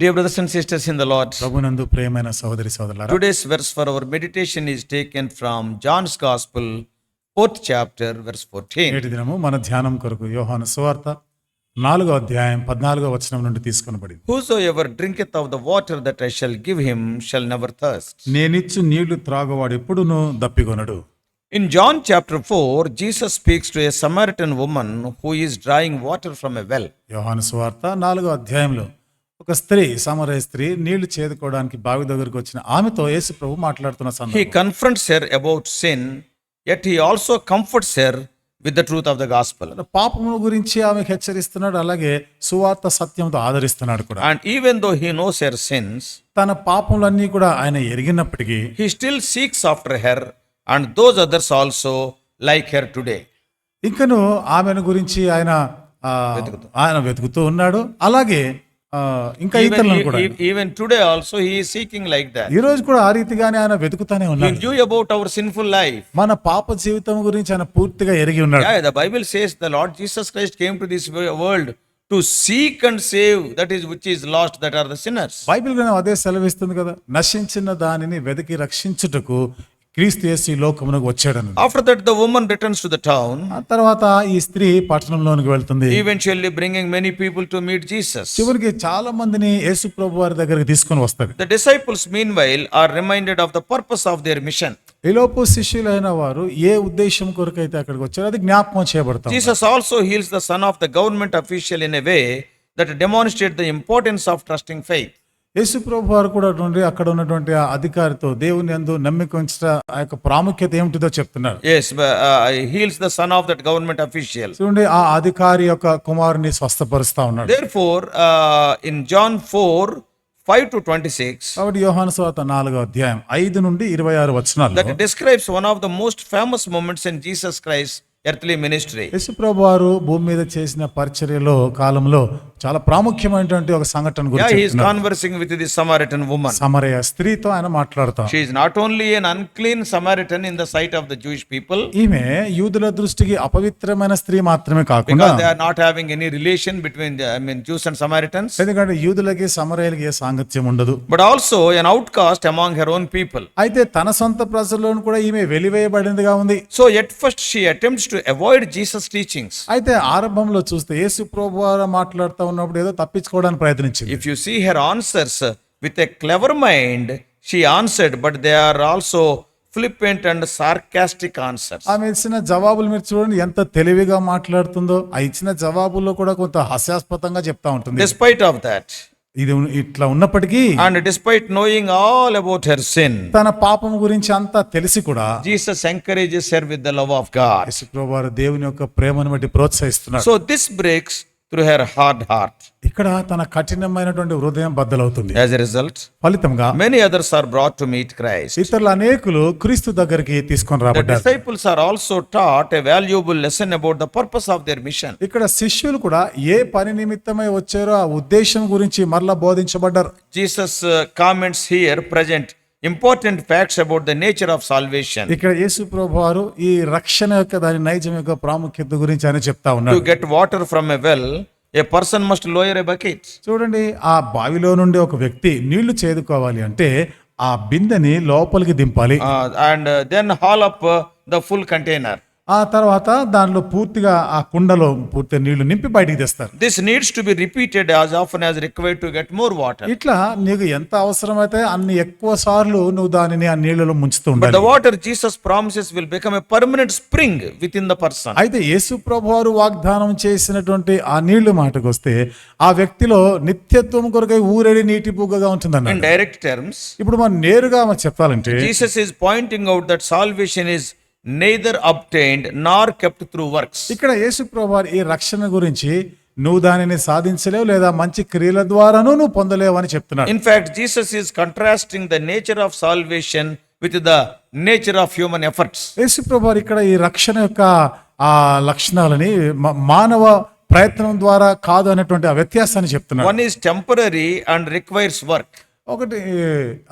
Dear brothers and sisters in the Lord, ప్రభునందు ప్రియమైన సహోదరి సోదరులారా today's verse for our meditation is taken from John's Gospel, fourth chapter, verse 14. నేటి దినము మన ధ్యానం కొరకు యోహాను సువార్త నాలుగో అధ్యాయం పద్నాలుగో వచనం నుండి తీసుకొనబడింది Whosoever drinketh of the water that I shall give him shall never thirst. నేనిచ్చు నీళ్ళు త్రాగువాడు ఎప్పుడునూ దప్పికొనడు In John chapter 4, Jesus speaks to a Samaritan woman who is drawing water from a well. యోహాను సువార్త నాలుగో అధ్యాయంలో ఒక స్త్రీ సమరయ స్త్రీ నీళ్ళు చేదుకోవడానికి బావి దగ్గరకు వచ్చిన ఆమెతో యేసు ప్రభు మాట్లాడుతున్న సందర్భం. He confronts her about sin yet he also comfort her with the truth of the gospel పాపము గురించి ఆమె హెచ్చరిస్తున్నాడు అలాగే సువార్త సత్యంతో ఆదరిస్తున్నాడు కూడా. And even though he know her sins తన పాపములన్నీ కూడా ఆయన ఎరిగినప్పటికీ he still seeks after her and those others also like her today ఇంకను ఆమెను గురించి ఆయన ఆయన వెతుకుతూ ఉన్నాడు. అలాగే ఇంకా ఇతరులను కూడా. Even today also he seeking like that ఈ రోజు కూడా ఆ రీతిగానే ఆయన వెతుకుతానే ఉన్నాడు. He knew about our sinful life మన పాప జీవితం గురించి ఆయన పూర్తిగా ఎరిగి ఉన్నాడు. Yeah the Bible says the Lord Jesus Christ came to this world to seek and save that is which is lost that are the sinners Bible గ్రంథం అదే సెలవిస్తుంది కదా. నశించిన దానిని వెతికి రక్షించుటకు క్రీస్తు యేసు లోకమునకు వచ్చాడని after that the women returns to the town ఆ తర్వాత ఈ స్త్రీ పట్టణంలోనికి వెళ్తుంది. Eventually bringing many people to meet Jesus చివరికి చాలా మందిని యేసు ప్రభు వారి దగ్గరికి తీసుకొని వస్తారు the disciples meanwhile are reminded of the purpose of their mission ఇలోపు శిష్యులైన వారు ఏ ఉద్దేశం కొరకైతే అక్కడికి వచ్చారో అది జ్ఞాపకం చేయబడతారు Jesus also heals the son of the government official in a way that demonstrate the importance of trusting faith Yesu ప్రభు వారు కూడా అక్కడ ఉన్నటువంటి ఆ అధికారితో దేవుని యందు నమ్మిక ఉంచట ఆ యొక్క ప్రాముఖ్యత ఏమిటిదో చెప్తున్నారు he heals the son of that government official. చూడండి ఆ అధికారి యొక్క కుమారుని స్వస్థపరుస్తా ఉన్నాడు Therefore, uh, in John 4 5 to 26, కాబట్టి యోహాను స్వాత నాలుగో అధ్యాయం ఐదు నుండి ఇరవై ఆరు వచనాలు that describes one of the most famous moments in Jesus Christ's earthly ministry యశుప్రభు వారు భూమి మీద చేసిన పరిచర్యలో కాలంలో చాలా ప్రాముఖ్యమైనటువంటి ఒక సంఘటన గురించి conversing with the Samaritan woman సమరయ స్త్రీతో ఆయన మాట్లాడతాం. She is not only an unclean Samaritan in the sight of the Jewish people ఈమె యూదుల దృష్టికి అపవిత్రమైన స్త్రీ మాత్రమే కాకుండా not having any relation between I mean Jews and ఎందుకంటే యూదులకి సమరయలకి ఏ సాంగత్యం ఉండదు. But also an outcast among her own people అయితే తన సొంత ప్రజల్లోనూ కూడా ఈమె వెలివేయబడిందిగా ఉంది. So at first she attempts to avoid Jesus' teachings. అయితే ఆరంభంలో చూస్తే యేసు ప్రభు మాట్లాడుతూ ఉన్నప్పుడు ఏదో తప్పించుకోవడానికి ప్రయత్నించింది If you see her answers uh, with a clever mind, she answered, but they are also flippant and sarcastic answers. ఆమె ఇచ్చిన జవాబులు మీరు చూడండి ఎంత తెలివిగా మాట్లాడుతుందో ఆ ఇచ్చిన జవాబుల్లో కూడా కొంత హాస్యాస్పదంగా చెప్తా ఉంటుంది Despite of that, ఇది ఇట్లా ఉన్నప్పటికీ and despite knowing all about her sin తన పాపం గురించి అంతా తెలిసి కూడా Jesus encourages her with the love of God Yesu ప్రభువు దేవుని యొక్క ప్రేమను బట్టి ప్రోత్సహిస్తున్నాడు so this breaks through her hard heart ఇక్కడ తన కఠినమైనటువంటి హృదయం బద్దలవుతుంది. యాజ్ ఎ రిజల్ట్ ఫలితంగా many others are brought to meet Christ ఇతరుల అనేకులు క్రీస్తు దగ్గరికి తీసుకొని రాబడ్డారు. Disciples are also taught a valuable lesson about the purpose of their mission ఇక్కడ శిష్యులు కూడా ఏ పని నిమిత్తమై వచ్చారో ఆ ఉద్దేశం గురించి మరలా బోధించబడ్డారు. Jesus comments here present important facts about the nature of salvation ఇక్కడ యేసు ప్రభు వారు ఈ రక్షణ యొక్క దాని నైజం యొక్క ప్రాముఖ్యత గురించి ఆయన చెప్తా ఉన్నారు get water from a well a person must lower a bucket చూడండి ఆ బావిలో నుండి ఒక వ్యక్తి నీళ్ళు చేదుకోవాలి అంటే ఆ బిందెని లోపలికి దింపాలి. And then haul up the full container ఆ తర్వాత దానిలో పూర్తిగా ఆ కుండలో పూర్తి నీళ్ళు నింపి బయటికి తెస్తారు. This needs to be repeated as often as require to get more water ఇట్లా నీకు ఎంత అవసరమైతే అన్ని ఎక్కువ సార్లు నువ్వు దానిని ఆ నీళ్ళలో ముంచుతూ ఉండాలి the water Jesus promises will become a permanent spring within the person అయితే యేసు ప్రభు వారు వాగ్దానం చేసినటువంటి ఆ నీళ్ళు మాటకు వస్తే ఆ వ్యక్తిలో నిత్యత్వం కొరకు ఊరేడి నీటి బుగ్గగా ఉంటుంది అన్న డైరెక్ట్ టర్మ్స్ ఇప్పుడు మనం నేరుగా మనం చెప్పాలంటే Jesus is pointing out that salvation is neither obtained nor kept through works ఇక్కడ యేసు ప్రభువార్ ఈ రక్షణ గురించి నువ్వు దానిని సాధించలేవు లేదా మంచి క్రియల ద్వారాను నువ్వు పొందలేవు అని చెప్తున్నాడు. In fact Jesus is contrasting the nature of salvation with the nature of human efforts Yesu ప్రభువార్ ఇక్కడ ఈ రక్షణ యొక్క ఆ లక్షణాలని మానవ ప్రయత్నం ద్వారా కాదు అనేటువంటి ఆ వ్యత్యాసాన్ని చెప్తున్నాడు. One is temporary and requires work ఒకటి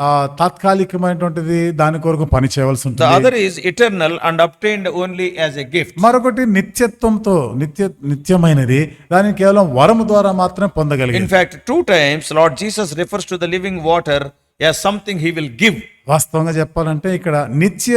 ఆ తాత్కాలికమైనటువంటిది దాని కొరకు పని చేయవలసి The ఉంటుంది other is eternal and obtained only as a gift. మరొకటి నిత్యత్వంతో నిత్య నిత్యమైనది దాన్ని కేవలం వరము ద్వారా మాత్రమే పొందగలిగింది In fact, two times Lord Jesus refers to the living water as something he will give. వాస్తవంగా చెప్పాలంటే ఇక్కడ నిత్య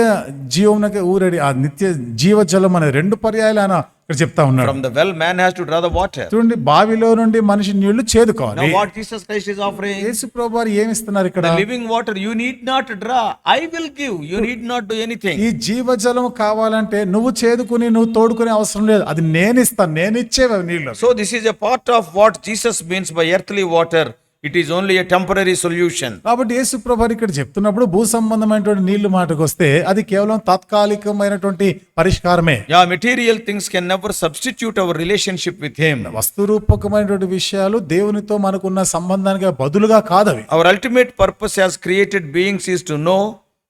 జీవమునకి ఊరడి ఆ నిత్య జీవజలం అనే రెండు పర్యాయాలు ఆయన ఇక్కడ చెప్తా ఉన్నాడు. The well man has to draw the water చూడండి బావిలో నుండి మనిషి నీళ్ళు చేదుకోవాలి. Now Jesus Christ is offering Yesu ప్రభు ఏమి ఇస్తున్నారు ఇక్కడ living water you need not draw I will give you need not do anything ఈ జీవజలం కావాలంటే నువ్వు చేదుకుని నువ్వు తోడుకునే అవసరం లేదు. అది నేను ఇస్తాను. నేను ఇచ్చే నీళ్ళు so this is a part of what Jesus means by earthly water it is only a temporary solution కాబట్టి యేసు ప్రభారి ఇక్కడ చెప్తున్నప్పుడు భూ సంబంధమైనటువంటి నీళ్ళు మాటకు వస్తే అది కేవలం తాత్కాలికమైనటువంటి పరిష్కారమే. Yeah material things can never substitute our relationship with him వస్తు రూపకమైనటువంటి విషయాలు దేవునితో మనకున్న సంబంధానికి బదులుగా కాదవి. Our ultimate purpose as created beings is to know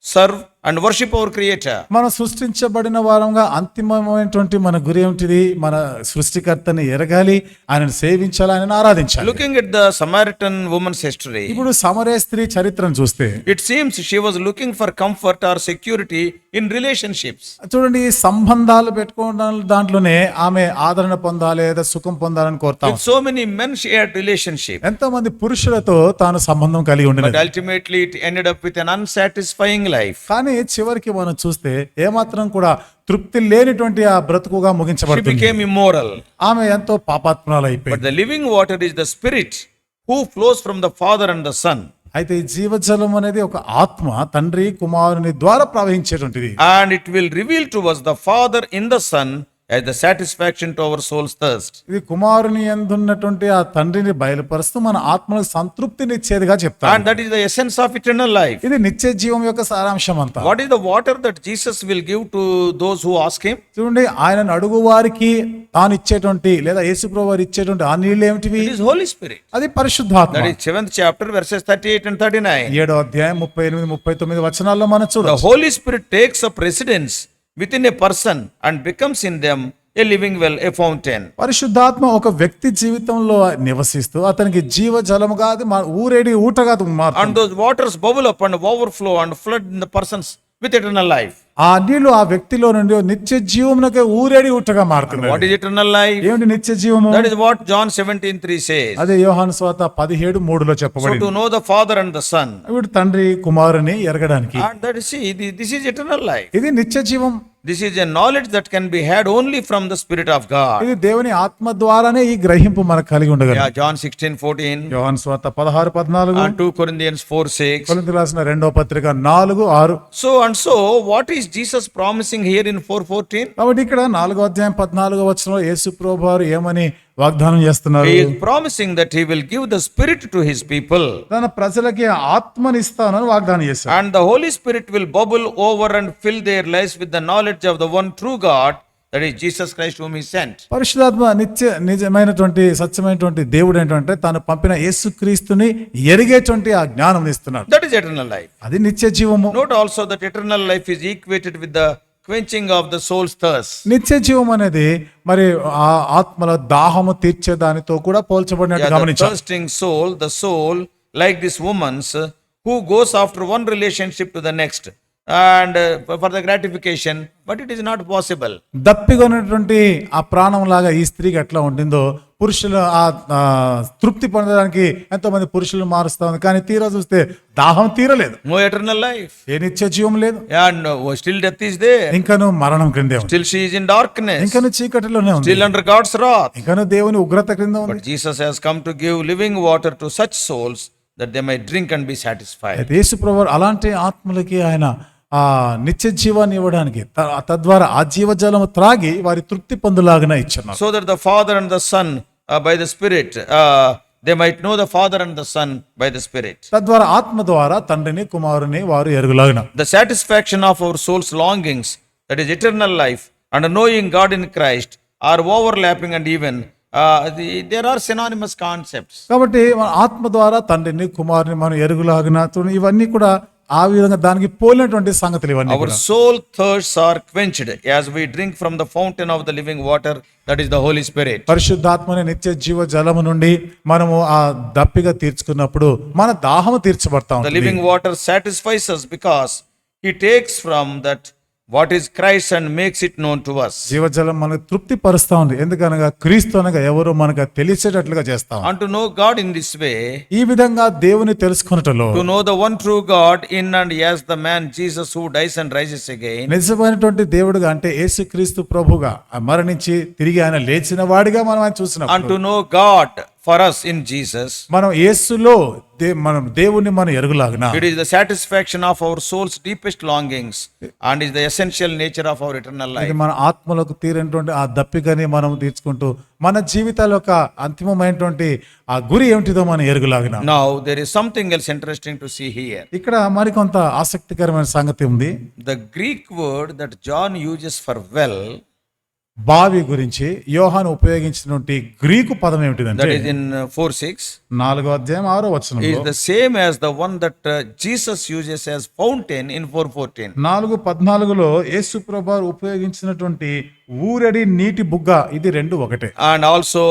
serve and worship our creator మనం సృష్టించబడిన వారంగా అంతిమమైనటువంటి మన గురి ఏమిటిది? మన సృష్టికర్తని ఎరగాలి ఆయన సేవించాలి ఆయన ఆరాధించాలి. Looking at the Samaritan women's history ఇప్పుడు సమరే స్త్రీ చరిత్రను చూస్తే it seems she was looking for comfort or security in relationships చూడండి సంబంధాలు పెట్టుకోవడం దాంట్లోనే ఆమె ఆదరణ పొందాలి లేదా సుఖం పొందాలని కోరుతాం so many men share relationship ఎంతో మంది పురుషులతో తాను సంబంధం కలిగి ఉండాలి ultimately it ended up with an unsatisfying life కానీ కానీ చివరికి మనం చూస్తే ఏమాత్రం కూడా తృప్తి లేనిటువంటి ఆ బ్రతుకుగా ముగించబడుతుంది. ఆమె ఎంతో పాపాత్మనాలు అయిపోయింది living water is the spirit who flows father and son అయితే ఈ జీవజలం అనేది ఒక ఆత్మ తండ్రి కుమారుని ద్వారా ప్రవహించేటువంటిది. And it will reveal to us the father in the son as the satisfaction to our soul's thirst. ఇది కుమారుని ఎందున్నటువంటి ఆ తండ్రిని బయలుపరుస్తూ మన ఆత్మలకు సంతృప్తినిచ్చేదిగా చెప్తాను And that is the essence of eternal life. ఇది నిత్య జీవం యొక్క సారాంశం అంతా What is the water that Jesus will give to those who ask Him? చూడండి ఆయనను అడుగు వారికి తాను ఇచ్చేటువంటి లేదా యేసుప్రభు వారు ఇచ్చేటువంటి ఆ నీళ్ళు ఏమిటివి It is Holy Spirit. అది పరిశుద్ధాత్మ That is 7th chapter, verses 38 and 39. ఏడో అధ్యాయం ముప్పై ఎనిమిది ముప్పై తొమ్మిది వచనాల్లో మనం The చూడవచ్చు Holy Spirit takes up residence within a person and becomes in them a living well a fountain పరిశుద్ధాత్మ ఒక వ్యక్తి జీవితంలో నివసిస్తూ అతనికి జీవ జలము కాదు ఊరేడి ఊట కాదు and those waters bubble up and overflow and flood in the persons with eternal life ఆ నీళ్ళు ఆ వ్యక్తిలో నుండి నిత్య జీవమునకే ఊరేడి ఊటగా మారుతుంది What is eternal life? ఏమిటి నిత్య జీవము That is what John 17 3 says. అదే యోహాను స్వాత పదిహేడు మూడులో So చెప్పబడింది to know the Father and the Son. వీడు తండ్రి కుమారుని ఎరగడానికి that is, see, thi- this is eternal life. ఇది నిత్య జీవం This is a knowledge that can be had only from the Spirit of God. ఇది దేవుని ఆత్మ ద్వారానే ఈ గ్రహింపు మనకు కలిగి ఉండగలదు John 16 14 యోహాను స్వాత పదహారు పద్నాలుగు 2 Corinthians 4 6. కొరింథీయులకు రాసిన రెండో పత్రిక నాలుగు ఆరు So and so, what is Jesus promising here in 414? కాబట్టి ఇక్కడ నాలుగో అధ్యాయం పద్నాలుగో వచనంలో యేసు ప్రభు వారు ఏమని వాగ్దానం చేస్తున్నారు He is promising that he will give the Spirit to his people. తన ప్రజలకి ఆత్మనిస్తానని వాగ్దానం చేశారు And the Holy Spirit will bubble over and fill their lives with the knowledge of the one true God, that is Jesus Christ whom he sent. పరిశుధాత్మ నిత్య నిజమైనటువంటి సత్యమైనటువంటి దేవుడు ఏంటంటే తాను పంపిన యేసుక్రీస్తుని ఎరిగేటువంటి ఆ జ్ఞానం ఇస్తున్నాడు That is eternal life. అది నిత్య జీవము Note also that eternal life is equated with the quenching of the soul's thirst. నిత్య జీవం అనేది మరి ఆ ఆత్మల దాహము తీర్చే దానితో కూడా పోల్చబడినట్టు Yeah, the గమనించాం thirsting soul, the soul, like this woman's, uh, who goes after one relationship and for the gratification but it is not possible దప్పికొనేటువంటి ఆ ప్రాణం లాగా ఈ స్త్రీకి ఎట్లా ఉంటుందో పురుషులు ఆ తృప్తి పొందడానికి ఎంతో మంది పురుషులు మారుస్తా కానీ తీరా చూస్తే దాహం తీరలేదు. నో ఎటర్నల్ లైఫ్ ఏ నిత్య జీవం లేదు. And still death is there ఇంకను మరణం క్రింద స్టిల్ షీ ఇన్ డార్క్ ఇంకను చీకటిలోనే ఉంది. స్టిల్ అండర్ గాడ్స్ రాత్ ఇంకను దేవుని ఉగ్రత క్రింద ఉంది. Jesus has come to give living water to such souls souls that they might drink and be satisfied. అయితే యేసు ప్రభు అలాంటి ఆత్మలకి ఆయన ఆ నిత్య జీవాన్ని ఇవ్వడానికి త- తద్వారా ఆ జీవజలము త్రాగి వారి తృప్తి పొందులాగా ఇచ్చున్నారు So that the Father and the Son, uh, by the Spirit, uh, they might know the Father and the Son by the Spirit. తద్వారా ఆత్మ ద్వారా తండ్రిని కుమారుని వారు ఎరుగులాగిన The satisfaction of our soul's longings, that is eternal life, and knowing God in Christ, are overlapping and even. Uh, there are synonymous concepts కాబట్టి ఆత్మ ద్వారా తండ్రిని కుమారుని మనం ఎరుగులాగిన ఇవన్నీ కూడా ఆ విధంగా దానికి పోలినటువంటి సంగతులు ఇవన్నీ soul thirsts are quenched as we drink from the of the living water that is the holy spirit పరిశుద్ధాత్మనే నిత్య జీవ జలము నుండి మనము ఆ దప్పిగా తీర్చుకున్నప్పుడు మన దాహము తీర్చబడతాం the living water satisfies because he takes from that what is Christ and makes it known to us జీవజలం మనకు తృప్తి పరుస్తా ఉంది. ఎందుకనగా క్రీస్తు అనగా ఎవరు మనకు తెలిసేటట్లుగా చేస్తాం and to know God in this way ఈ విధంగా దేవుని తెలుసుకున్నట్లో to know the one true God in and as the man Jesus who dies and rises again నిజమైనటువంటి దేవుడుగా అంటే యేసు క్రీస్తు ప్రభుగా మరణించి తిరిగి ఆయన లేచిన వాడిగా మనం ఆయన చూసినాం and to know God for us in Jesus. మనం యేసులో దే మనం దేవుణ్ణి మనం ఎరుగులాగిన It is the satisfaction of our soul's deepest longings and is the essential nature of our eternal life. ఇది మన ఆత్మలకు తీరినటువంటి ఆ దప్పికని మనం తీర్చుకుంటూ మన జీవితాల యొక్క అంతిమమైనటువంటి ఆ గురి ఏమిటిదో మనం ఎరుగులాగిన Now, there is something else interesting to see here. ఇక్కడ మరికొంత ఆసక్తికరమైన సంగతి ఉంది The Greek word that John uses for well, బావి గురించి యోహాన్ ఉపయోగించినటువంటి గ్రీకు పదం ఏమిటిదంటే ఫోర్ సిక్స్ నాలుగో అధ్యాయం ఆరో వచ్చిన the same as the one that Jesus uses as fountain in four fourteen నాలుగు పద్నాలుగులో యేసు ప్రభార్ ఉపయోగించినటువంటి ఊరడి నీటి బుగ్గ ఇది రెండు ఒకటి. And also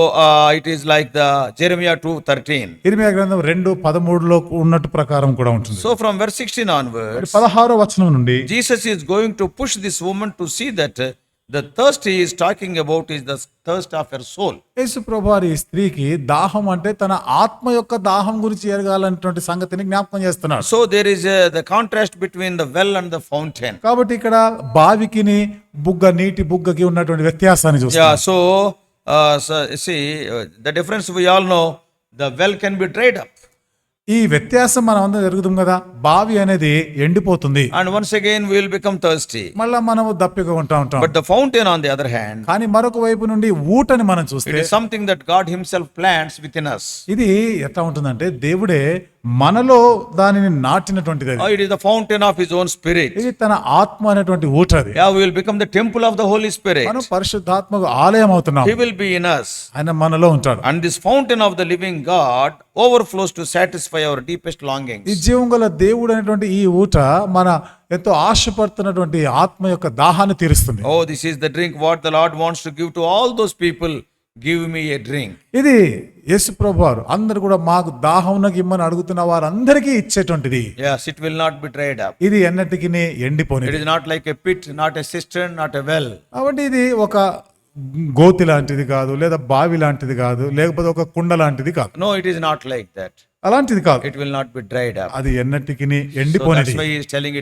it is like the Jeremiah two thirteen ఇరిమియా గ్రంథం రెండు పదమూడులో ఉన్నట్టు ప్రకారం కూడా ఉంటుంది. So from verse sixteen onward పదహారో వచనం నుండి Jesus is going to push this women to see that uh, the thirst he is talking about is the thirst of her soul. యేసు ప్రభారి ఈ స్త్రీకి దాహం అంటే తన ఆత్మ యొక్క దాహం గురించి ఎరగాలన్నటువంటి సంగతిని జ్ఞాపకం So there is uh, the contrast between the well and the fountain. కాబట్టి ఇక్కడ బావికిని బుగ్గ నీటి బుగ్గకి ఉన్నటువంటి వ్యత్యాసాన్ని చూస్తాం Yeah, so, uh, so see, uh, the difference we all know, the well can be dried up. ఈ వ్యత్యాసం మనం వంద జరుగుతుంది కదా బావి అనేది ఎండిపోతుంది. And once again will become thirsty మళ్ళా మనం దప్పిగా ఉంటా ఉంటాం. But the fountain on the other hand కానీ మరొక వైపు నుండి ఊటని మనం చూస్తే something that God himself plants within us ఇది ఎట్లా ఉంటుందంటే దేవుడే మనలో దానిని నాటినటువంటిది it is the fountain of his own spirit ఇది తన ఆత్మ అనేటువంటి ఊట అది. Ye will become the temple of the holy spirit మనం పరిశుద్ధాత్మకు ఆలయం అవుతున్నాం. He will be in us ఆయన మనలో ఉంటాడు. And this fountain of the living God overflows to satisfy our deepest longing నిజీవం గల దేవుడు అనేటువంటి ఈ ఊట మన ఎంతో ఆశపడుతున్నటువంటి ఆత్మ యొక్క దాహాన్ని తీరుస్తుంది. ఓ this is the drink what the Lord wants to give to all those people give me a drink ఇది యేసు ప్రభు వారు అందరు కూడా మాకు దాహం ఉన్నకి ఇమ్మని అడుగుతున్న వారందరికీ ఇచ్చేటువంటిది. Yes it will not be dried ఇది ఎన్నటికీ ఎండిపోయింది it is not like a pit not a cistern not a well కాబట్టి ఇది ఒక గోతి లాంటిది కాదు లేదా బావి లాంటిది కాదు లేకపోతే ఒక కుండ లాంటిది కాదు. No it is not like that అలాంటిది కాదు. It will not be dried అది ఎన్నటికి ఎండిపోనిది. So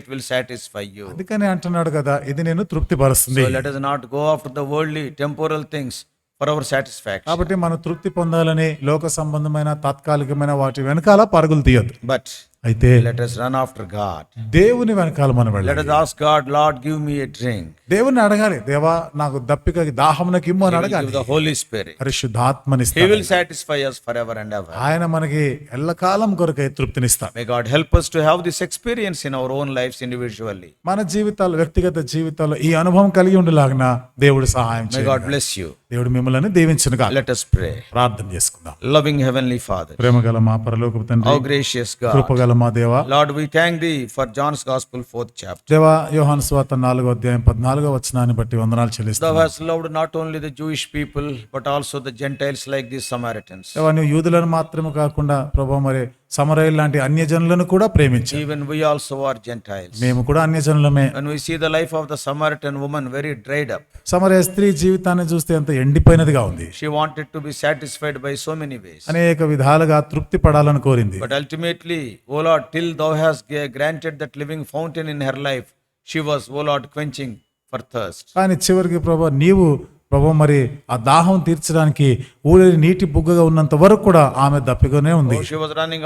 it will satisfy you అందుకని అంటున్నాడు కదా ఇది నేను తృప్తి పరుస్తుంది let us not go after the worldly temporal things for our satisfaction కాబట్టి మనం తృప్తి పొందాలని లోక సంబంధమైన తాత్కాలికమైన వాటి వెనకాల పరుగులు తీయద్దు. బట్ అయితే let us run after God దేవుని వెనకాల మనం let us ask God Lord give me a drink దేవుని అడగాలి. దేవా నాకు దప్పికకి దాహమునకి ఇమ్ము అడగాలి. ద హోలీ స్పిరిట్ పరిశుద్ధాత్మని he will satisfy us for ever and ever ఆయన మనకి ఎల్లకాలం కొరకు తృప్తిని ఇస్తాడు may God help us to have this experience in our own lives individually మన జీవితాల వ్యక్తిగత జీవితాల్లో ఈ అనుభవం కలిగి ఉండలాగన దేవుడు సహాయం చేయండి. మే గాడ్ బ్లెస్ యు దేవుడు మిమ్మల్ని దీవించును గాక. లెట్ అస్ ప్రే ప్రార్థన చేసుకుందాం. లవింగ్ హెవెన్లీ ఫాదర్ ప్రేమగల మా పరలోకపు తండ్రి ఓ గ్రేషియస్ గాడ్ కృపగల స్తోత్రాలు మా దేవ? Lord we thank thee for John's gospel fourth chapter దేవ యోహాన్ స్వాత నాలుగో అధ్యాయం పద్నాలుగో వచనాన్ని బట్టి వందనాలు చెల్లిస్తాం దేవ has loved not only the Jewish people but also the Gentiles like the Samaritans దేవ నీ యూదులను మాత్రమే కాకుండా ప్రభు మరి సమరయల్ లాంటి అన్యజనులను కూడా ప్రేమించి even we also are Gentiles మేము కూడా అన్య జనులమే we see the life of the Samaritan woman very dried up సమరయ స్త్రీ జీవితాన్ని చూస్తే ఎంత ఎండిపోయినదిగా ఉంది. She wanted to be satisfied by so many ways అనేక విధాలుగా తృప్తి పడాలని కోరింది. But ultimately oh Lord till thou has granted that living fountain in her life she was quenching for thirst కానీ చివరికి ప్రభా నీవు ప్రభు మరి ఆ దాహం తీర్చడానికి ఊరి నీటి బుగ్గగా ఉన్నంత వరకు కూడా ఆమె దప్పిగానే ఉంది.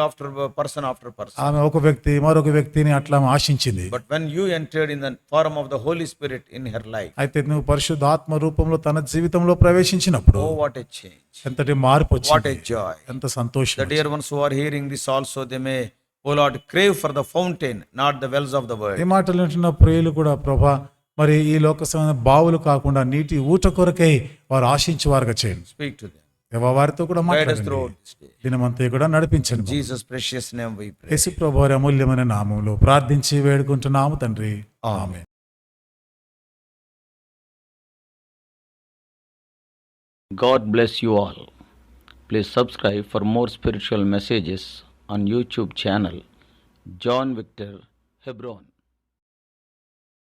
ఆఫ్టర్ పర్సన్ ఆఫ్టర్ పర్సన్ ఆమె ఒక వ్యక్తి మరొక వ్యక్తిని అట్లా ఆశించింది. But when you entered in the form of the holy spirit in her life అయితే నువ్వు పరిశుద్ధ ఆత్మ రూపంలో తన జీవితంలో ప్రవేశించినప్పుడు ఓ వాట్ ఎ ఎంతటి మార్పు వాట్ ఎ జాయ్ ఎంత సంతోషం the ones who are hearing this also they may oh crave for the fountain not the wells of the world ఈ మాటలు అంటున్న ప్రియులు కూడా ప్రభా మరి ఈ లోక సంబంధ బావులు కాకుండా నీటి ఊట కొరకై వారు ఆశించి వారుగా చేయండి them. దేవా వారితో కూడా మాట్లాడండి. దినమంతా కూడా నడిపించండి Jesus' precious name we pray. యేసు ప్రభు వారి అమూల్యమైన నామంలో ప్రార్థించి వేడుకుంటున్నాము తండ్రి ఆమె God bless you all. Please subscribe for more spiritual messages on YouTube channel John Victor Hebron.